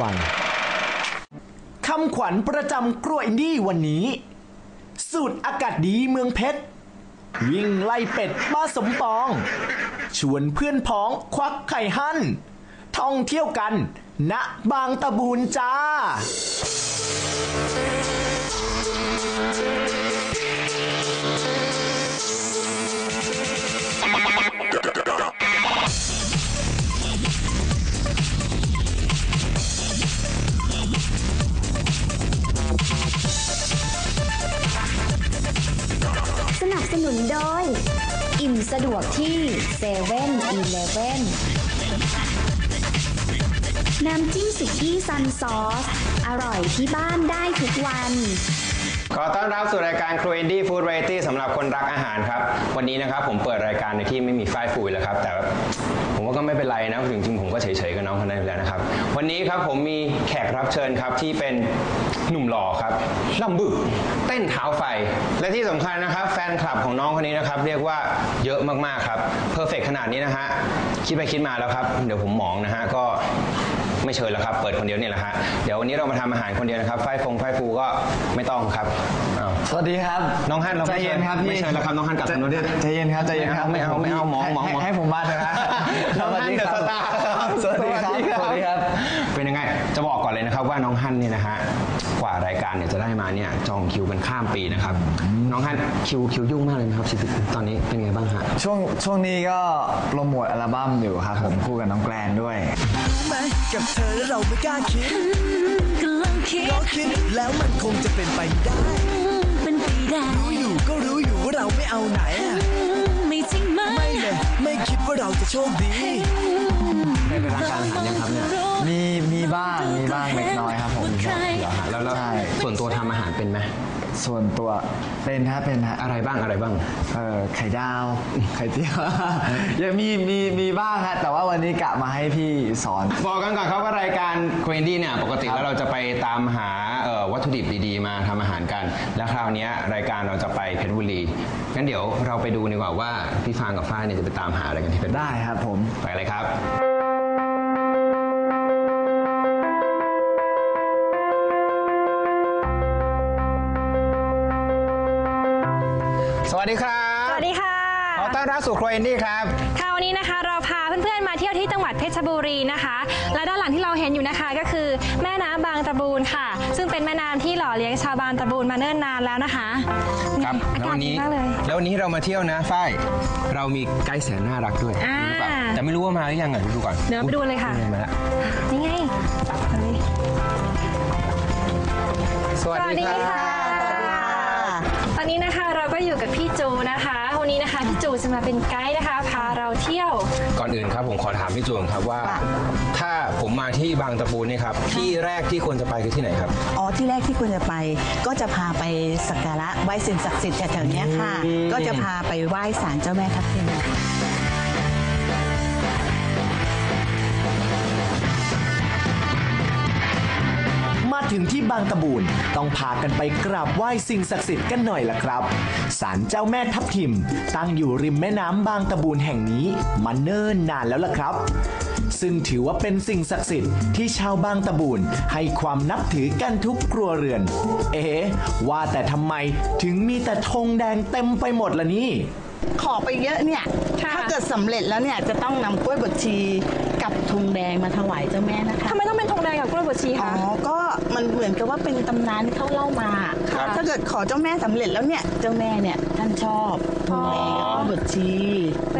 วัน คำขวัญประจำกล้วยอินดี้วันนี้ สูตรอากาศดีเมืองเพชร วิ่งไล่เป็ดป้าสมปอง ชวนเพื่อนพ้องควักไข่หั่น ท่องเที่ยวกัน ณบางตะบูนจ้า ที่เซเว่นอีเลฟเว่นน้ำจิ้มสุกี้ซันซอส อร่อยที่บ้านได้ทุกวัน ขอต้อนรับสู่รายการครัวอินดี้ฟู้ดเรตี้สำหรับคนรักอาหารครับ วันนี้นะครับผมเปิดรายการในที่ไม่มีฝ้ายฟูยแล้วครับ แต่ ผมว่าก็ไม่เป็นไรนะจริงๆผมก็เฉยๆกับน้องคนนั้นอยู่แล้วนะครับ วันนี้ครับผมมีแขกรับเชิญครับที่เป็นหนุ่มหล่อครับล่ำบึกเต้นเท้าไฟ และที่สำคัญนะครับ แฟนคลับของน้องคนนี้นะครับ เรียกว่าเยอะมากๆครับเพอร์เฟกขนาดนี้นะฮะคิดไปคิดมาแล้วครับ เดี๋ยวผมหมองนะฮะก็ ไม่เชิญแล้วครับ เปิดคนเดียวเนี่ยแหละฮะเดี๋ยววันนี้เรามาทำอาหารคนเดียวนะครับไฟฟงไฟฟูก็ไม่ต้องครับอ้าวสวัสดีครับน้องฮั่นเราใจไม่เย็เชิญนครับพี่ไม่เชิญแล้วครับน้องฮั่นกลับทางโน้นด้วยใจเย็นครับใจเย็นครับไม่เอาไม่เอาไม่เอาหมอให้หมอหมอให้ให้ผมมาเถอะครับน้องฮั่นเดอะสตาร์ครับสวัสดีครับสวัสดีครับเป็นยังไง จะบอกก่อนเลยนะครับว่าน้องฮั่นเนี่ยนะฮะกว่ารายการเนี่ยจะได้มาเนี่ยจองคิวกันข้ามปีนะครับ น้องฮั่นคิวคิวยุ่งมากเลยนะครับชีวิตตอนนี้เป็นไงบ้างฮะช่วงช่วงนี้ก็โปรโมทอัลบั้มอยู่ครับผมคู่กับน้องแกลนด้วยไหมกับเธอแล้วเราไม่กล้าคิดก็ลองคิดเพราะคิดแล้วมันคงจะเป็นไปไม่ได้ เป็นไปได้รู้อยู่ก็รู้อยู่ว่าเราไม่เอาไหนอะไม่จริงไหมไม่เลยไม่คิดว่าเราจะโชคดี ได้ไปร้านทานอาหารยังครับเนี่ยมีมีบ้างมีบ้างเล็กน้อยครับผมใครเหรอฮะแล้วแล้วใช่ส่วนตัวทำอาหารเป็นไหมส่วนตัวเป็นฮะเป็นฮะอะไรบ้างอะไรบ้าง เออไข่ดาว ไข่เจียวยังมีมีมีบ้างฮะแต่ว่าวันนี้กะมาให้พี่สอน บอกกันก่อนครับว่ารายการค e นดี้เนี่ยปกติแล้วเราจะไปตามหาเอ่อวัตถุดิบดีๆ มาทำอาหารกัน และคราวเนี้ยรายการเราจะไปเพชรบุรีงั้นเดี๋ยวเราไปดูดีกว่าว่าพี่ฟางกับฝ้ายเนี่ยจะไปตามหาอะไรกันที่เพชรบุรีได้ครับผม ไปเลยครับ สวัสดีครับ สวัสดีค่ะ ขอต้อนรับสู่ครัวอินดี้ครับ ค่ะวันนี้นะคะเราพาเพื่อนๆมาเที่ยวที่จังหวัดเพชรบุรีนะคะ และด้านหลังที่เราเห็นอยู่นะคะก็คือแม่น้ำบางตะบูนค่ะ ซึ่งเป็นแม่น้ำที่หล่อเลี้ยงชาวบางตะบูนมาเนิ่นนานแล้วนะคะครับอาแล้วกาศวันดีนี้ มากเลย แล้ววันนี้เรามาเที่ยวนะฝ้ายเรามีไกด์แสนน่ารักด้วยอ่ารู้เปล่าแต่ไม่รู้ว่ามาหรือยังอะดูก่อนเดี๋ยวไปดูเลยค่ะ นี่มาแล้วนี่ไงเอาเลยสวัสดีครับต อนนี้นะคะเราก็อยู่กับพี่จูนะคะ วันนี้นะคะพี่จูจะมาเป็นไกด์นะคะ พาเราเที่ยว ก่อนอื่นครับผมขอถามพี่จวงครับว่า ถ้าผมมาที่บางตะปูนี่ครับที่แรกที่ควรจะไปคือที่ไหนครับ อ๋อที่แรกที่ควรจะไปก็จะพาไปสักการะไหว้สิ่งศักดิ์สิทธิ์แถวๆเนี้ยค่ะอืมก็จะพาไปไหว้ศาลเจ้าแม่ทับทิม ถึงที่บางตะบูนต้องพากันไปกราบไหว้สิ่งศักดิ์สิทธิ์กันหน่อยล่ะครับศาลเจ้าแม่ทับทิม ตั้งอยู่ริมแม่น้ำบางตะบูนแห่งนี้มาเนิ่นนานแล้วล่ะครับ ซึ่งถือว่าเป็นสิ่งศักดิ์สิทธิ์ที่ชาวบางตะบูนให้ความนับถือกันทุกครัวเรือน เอ๊ะว่าแต่ทำไมถึงมีแต่ธงแดงเต็มไปหมดล่ะนี่ขอไปเยอะเนี่ย ถ้าเกิดสำเร็จแล้วเนี่ยจะต้องนำกล้วยบดชี ธงแดงมาถวายเจ้าแม่นะคะ ทำไมต้องเป็นธงแดงกับกล้วยบวชชีอ๋อ คะ ก็มันเหมือนกับว่าเป็นตำนานที่เขาเล่ามา ครับ ถ้าเกิดขอเจ้าแม่สำเร็จแล้วเนี่ย เจ้าแม่เนี่ยท่านชอบธงแดงกับกล้วยบดชี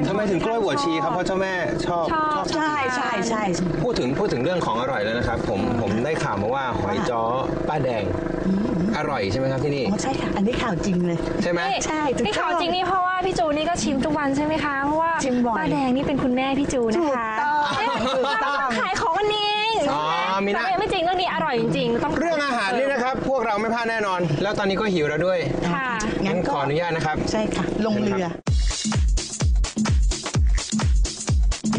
ทำไมถึงกล้วยบวชชีครับเพราะเจ้าแม่ชอบ ชอบใช่ใช่ใช่ พูดถึงพูดถึงเรื่องของอร่อยแล้วนะครับ ผมผมได้ข่าวมาว่าหอยจ้อป้าแดง อร่อยใช่ไหมครับที่นี่ อ๋อใช่ค่ะ อันนี้ข่าวจริงเลย ใช่ไหม นี่ใช่ถูกที่ข่าวต้องจริงนี่เพราะว่าพี่จูนี่ก็ชิมทุกวันใช่ไหมคะ เพราะว่าชิมบ่อย ป้าแดงนี่เป็นคุณแม่พี่จูนะคะ ถูกต้องถูกต้อง ขายของวันนี้อ๋อมีนะ แต่ไม่จริงเรื่องนี้อร่อยจริงๆต้องเรื่องอาหารนี่นะครับ พวกเราไม่พลาดแน่นอน แล้วตอนนี้ก็หิวแล้วด้วยค่ะ งั้นขออนุญาตนะครับ ใช่ค่ะ ลงเรือ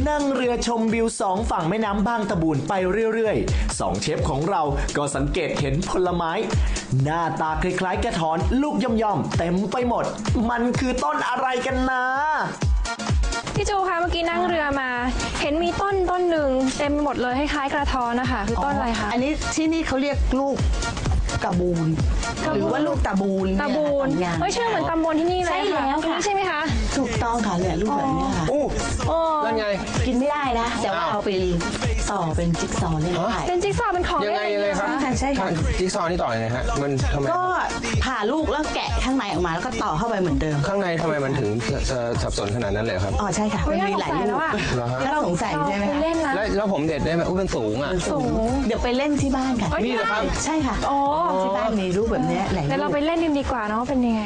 นั่งเรือชมวิวสองฝั่งแม่น้ำบางตะบูนไปเรื่อยๆสองเชฟของเราก็สังเกตเห็นผลไม้ หน้าตาคล้ายๆกระถอนลูกย่อมๆเต็มไปหมด มันคือต้นอะไรกันนะพี่ จูคะเมื่อกี้นั่งเรือมา เห็นมีต้นต้นหนึ่งเต็มไปหมดเลยคล้ายๆกระท้อนนะคะคือต้นอะไรคะอันนี้ที่นี่เขาเรียกลูกกระบูนกระบูนหรือว่าลูกตะบูนตะบูนเนี่ยค่ะเฮ้ยชื่อเหมือนตำบลที่นี่เลยใช่แล้วค่ะนี่ใช่ไหมคะ ถูกต้องค่ะเนี่ยลูกแบบเนี้ยค่ะอู้โอ้นั่นไง กินไม่ได้นะ แต่ว่าอ้าวเอาไป ต่อเป็นจิ๊กซอว์เล่นได้ เป็นจิ๊กซอว์เป็นของยังไงเล่นเลยครับใช่ใช่ค่ะ จิ๊กซอว์นี่ต่อยังไงฮะมันทำไมก็ผ่าลูกแล้วแกะข้างในออกมาแล้วก็ต่อเข้าไปเหมือนเดิมข้างในทำไมมันถึงจะสับสนขนาดนั้นเลยครับ อ๋อใช่ค่ะเฮ้มัยนน่ามีสงหลายสัยลูแล้วกอะเหรอฮะถ้าสงสัยใช่ไหมไปคะ เล่นนะ แล้วแล้วผมเด็ดได้ไหมอุ้ยมันสูงอะ สูง เดี๋ยวไปเล่นที่บ้านค่ะ นี่เหรอครับ ใช่ค่ะ โอ้ที่บ้านมีรูปแบบเนี้ยหลายเดี๋ยวเรารูปไปเล่นกันดีกว่าเนาะว่าเป็นยังไง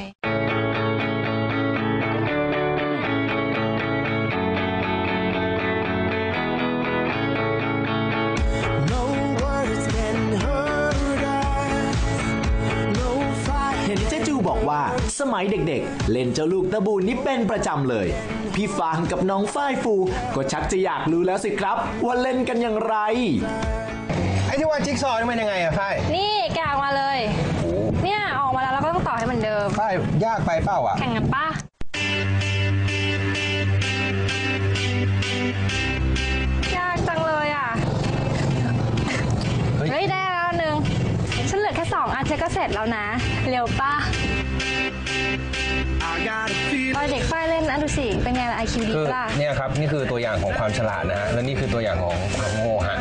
ว่า สมัยเด็กๆ เล่นเจ้าลูกตะบูนนี่เป็นประจำเลย พี่ฟางกับน้องฝ้ายฟู ก็ชักจะอยากรู้แล้วสิครับ ว่าเล่นกันอย่างไร ไอ้ที่ว่าจิ๊กซอว์นี่มันยังไงอะฝ้ายนี่แกะออกมาเลย เนี่ยออกมาแล้วเราก็ต้องต่อให้เหมือนเดิม ฝ้ายยากไปเปล่าอะแข่งกันป้าอยากจังเลยอะเฮ้ยเฮ้ยได้แล้วอันหนึ่งฉันเหลือแค่สองอันฉันก็เสร็จแล้วนะ เร็วป้า I got a feeling ตอนเด็กป้ายเล่นนะดูสิ เป็นไงล่ะไอคิวดีคือปะล่ะ เนี่ยครับ นี่คือตัวอย่างของความฉลาดนะฮะและนี่คือตัวอย่างของความโง่ฮะ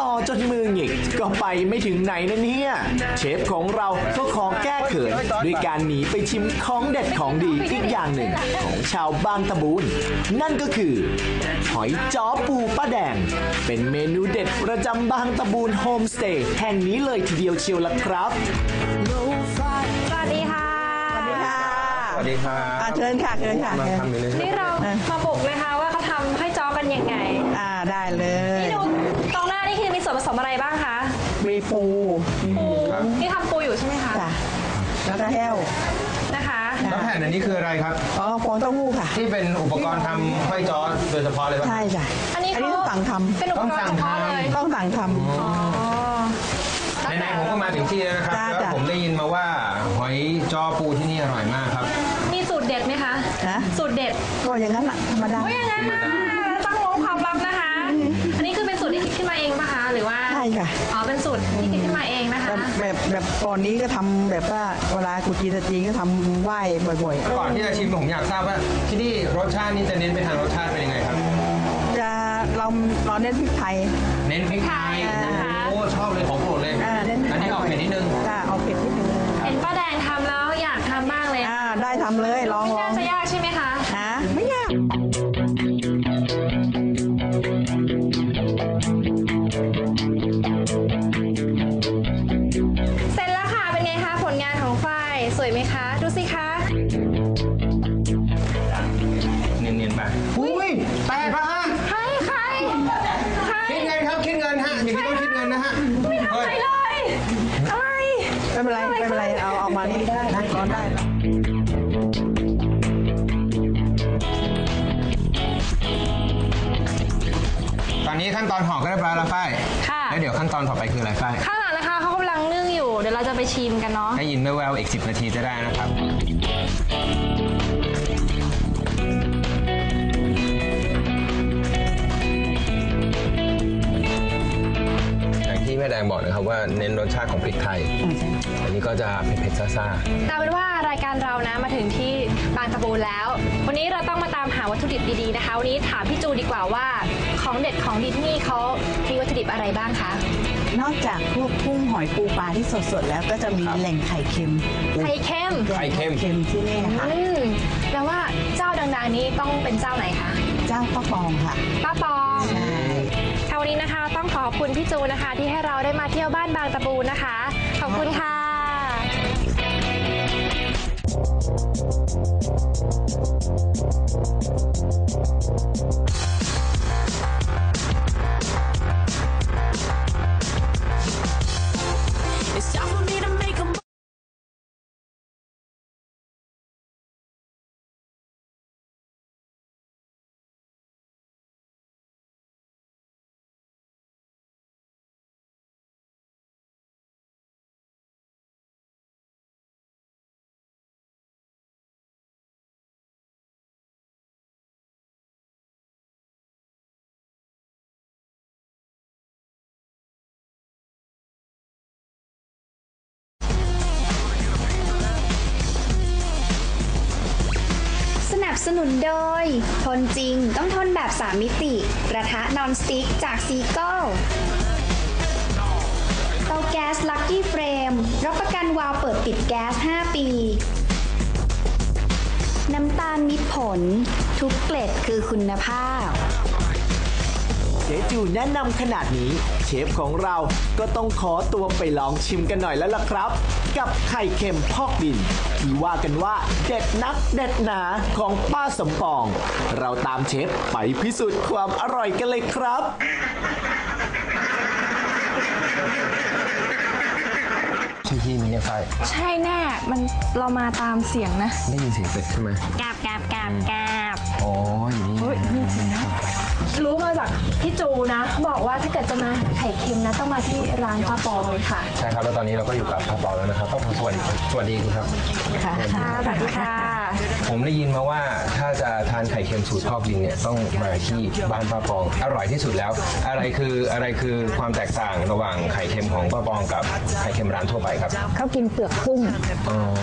ต่อจนมือหงิกก็ไปไม่ถึงไหนนะเนี่ยเชฟของเราก็ขอแก้เขินด้วยการหนีไปชิมของเด็ดของดีอีกอย่างหนึ่งของชาวบางตะบูนนั่นก็คือหอยจ้อปูป้าแดง เป็นเมนูเด็ดประจำบางตะบูนโฮมสเตย์แห่งนี้เลยทีเดียวเชียวละครับ วัสดีครับอะเชิญค่ะเชิญค่ะมาทำเมนูนี่เรามาบุกเลยค่ะว่าเขาทำให้จ้อกันยังไง อ่าได้เลยนี่ดูตรงหน้านี่คือมีส่วนผสมอะไรบ้างคะมีปูปูนี่ทำปูอยู่ใช่ไหมคะจ้ะแล้วก็แห้วนะคะแล้วแผ่นอันนี้คืออะไรครับอ๋อฟองเต้าหู้ค่ะ ที่เป็นอุปกรณ์ทำห้อยจ้อโดยเฉพาะเลยป่ะใช่จ้ะอันนี้อันนี้เขาต้องสั่งทเป็นอุปกรณ์เฉพาะเลยำต้องสั่งทอ๋อไหนๆผมก็มาถึงที่แล้วนะครับจ้าแล้วจ้ะผมได้ยินมาว่าหอยจ้อปูที่นี่อร่อยมาก นะสูตรเด็ดก็อย่างนั้นแหละธรรมดาโอ้ยยังไงนะต้องรู้ความลับนะคะ อันนี้คือเป็นสูตรที่คิดขึ้นมาเองปะคะหรือว่าใช่ค่ะ อ๋อเป็นสูตรที่คิดขึ้นมาเองนะคะแบบแบบแบบก่อนนี้ก็ทำแบบว่าเวลากุจีตจีนก็ทำไหว้บ่อยก่อนที่จะชิมผมอยากทราบว่าที่นี่รสชาตินี่จะเน้นไปทางรสชาติเป็นยังไงครับ ๆจะเราเราเน้นพริกไทย เน้นพริกไทยนะคะโอ้ชอบเลยของโปรดเลยอ่าเน้นพริกไทย อันนี้ออกเผ็ดนิดนึง จ้ะเอาเผ็ดนิดนึงเห็นป้าแดงทำแล้วอยากทำบ้างเลยอ่าได้ทำเลย ครคิดเงินครับคิดเงินฮะอย่างนี้ต้องคิดเงินนะฮะไม่ทำอะไรเลยอะไรไม่เป็นไรไม่เป็นไรเอาเอามานี่ได้นะร้อนได้ตอนนี้ขั้นตอนห่อก็เรียบร้อยแล้วฝ้ายค่ะ แล้วเดี๋ยวขั้นตอนต่อไปคืออะไรฝ้ายข้างหลังนะคะเขากำลังนึ่งอยู่ เดี๋ยวเราจะไปชิมกันเนาะให้ยินแววๆอีก 10 นาทีจะได้นะครับ งที่แม่แดงบอกนะครับว่าเน้นรสชาติของพริกไทย อันนี้ก็จะเผ็ดๆซ่าเอาเป็นว่ารายการเรานะมาถึงที่บางตะบูนแล้ว วันนี้เราต้องมาตามหาวัตถุดิบดีๆนะคะ วันนี้ถามพี่จูดีกว่าว่าของเด็ดของดีที่นี่เขามีวัตถุดิบอะไรบ้างคะนอกจากพวกกุ้งหอยปูปลาที่สดๆ แล้วก็จะมีแหล่งไข่เค็มไข่เค็มๆไข่เค็มเค็มที่นี่ค่ะอืมแปลว่าเจ้าดังๆนี้ต้องเป็นเจ้าไหนคะ เจ้าป้าปองค่ะป้าปองใช่ค่ะวั นนี้นะคะ ต้องขอบคุณพี่จูนะคะ ที่ให้เราได้มาเที่ยวบ้านบางตะบูนะคะ ขอบคุณค่ะ นุนโดย ทนจริงต้องทนแบบสามิติ กระทะนอนสติ๊กจากซีโก้เตาแก๊สลักกี้เฟรมรับประกันวาล์วเปิดปิดแก๊ส 5 ปี น้ำตาลมิตรผล ทุกเกล็ดคือคุณภาพ เจ๊จูแนะนำขนาดนี้ เชฟของเราก็ต้องขอตัวไปลองชิมกันหน่อยแล้วล่ะครับ กับไข่เค็มพอกดิน ที่ว่ากันว่าเด็ดนักเด็ดหนาของป้าสมปอง เราตามเชฟไปพิสูจน์ความอร่อยกันเลยครับใช่พี่มีเนี่ยไฟใช่แน่ มันเรามาตามเสียงนะ ได้ยินเสียงเป็ดใช่ไหมกาบกาบกาบกาบอ๋ออยู่ จากพี่จูนะ บอกว่าถ้าเกิดจะมาไข่เค็มนะ ต้องมาที่ร้านป้าปองเลยค่ะ ช่ครับแล้วตอนนี้เราก็อยู่กับพ่อปอแล้วนะครับพ่อปอสวัสดีครับสวัสดีครับ ค่ะค่ะสวัสดีค่ะ ผมได้ยินมาว่าถ้าจะทานไข่เค็มสูตรพอกดินเนี่ยต้องมาที่บ้านป้าปองอร่อยที่สุดแล้ว อะไรคืออะไรคือความแตกต่างระหว่างไข่เค็มของป้าปองกับไข่เค็มร้านทั่วไปครับเขากินเปลือกกุ้ง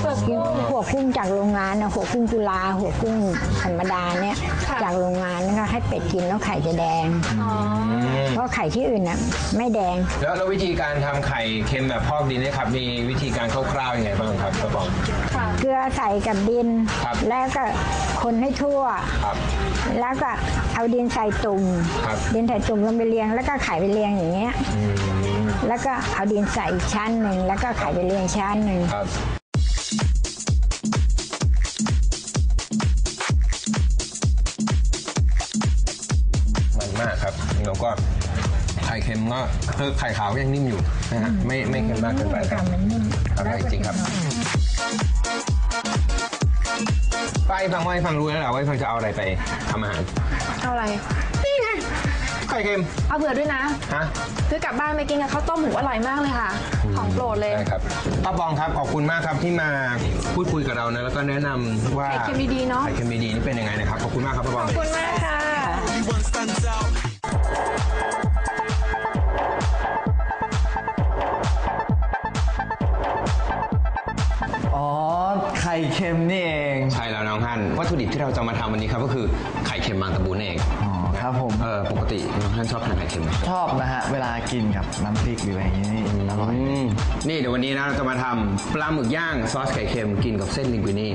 เปลือกกินหัวกุ้งจากโรงงานนะหัวกุ้งกุลาหัวกุ้งธรรมดาเนี่ยจากโรงงานนี่ก็ให้เป็ดกินแล้วไข่จะแดงเพ ราะไข่ที่อื่นน่ะไม่แดง แล้วแล้ววิธีการทำไข่เค็มแบบพอกดินเนยครับ มีวิธีการคร่าวๆยังไงบ้างครับป้าปองเกลือใส่กับดิน ครับ แล้วก็คนให้ทั่ว ครับ แล้วก็เอาดินใส่ตุ่มครับ ดินใส่ตุ่มลงไปเรียง แล้วก็ไข่ไปเรียงอย่างเงี้ยแล้วก็เอาดินใส่อีกชั้นหนึ่งแล้วก็ไข่ไปเรียงชั้นหนึ่งครับ มันมากครับแล้วก็ไข่เค็มก็คือไข่ขาวก็ยังนิ่มอยู่นะฮะไม่ไม่เค็มมากเกินไปครับอร่อยจริงครับ ไปฟังไว้ฟังรู้แล้วแหละว่าฟังจะเอาอะไรไปทำอาหารเอาอะไร ไข่เค็มเอาเผื่อด้วยนะฮะซื้อกลับบ้านไปกินกับข้าวต้มหมูอร่อยมากเลยค่ะ ของโปรดเลยได้ครับป้าปองครับขอบคุณมากครับที่มาพูดคุยกับเรานะแล้วก็แนะนำว่าไข่เค็มดีๆเนอะไข่เค็มดีๆนี่เป็นยังไงนะครับขอบคุณมากครับป้าปอง ขอบคุณมากค่ะ Everyone stands out. เค็มนี่เอง ใช่แล้วน้องฮั่นวัตถุดิบที่เราจะมาทำวันนี้ครับก็คือไข่เค็มบางตะบูนเองอ๋อครับผม เออปกติน้องฮั่นชอบทานไข่เค็มไหม ชอบนะฮะ เวลากินกับน้ำพริกหรืออะไรอย่างนี้นี่อร่อยอืมนี่เดี๋ยววันนี้นะเราจะมาทำปลาหมึกย่างซอสไข่เค็มกินกับเส้นลิงกุินี่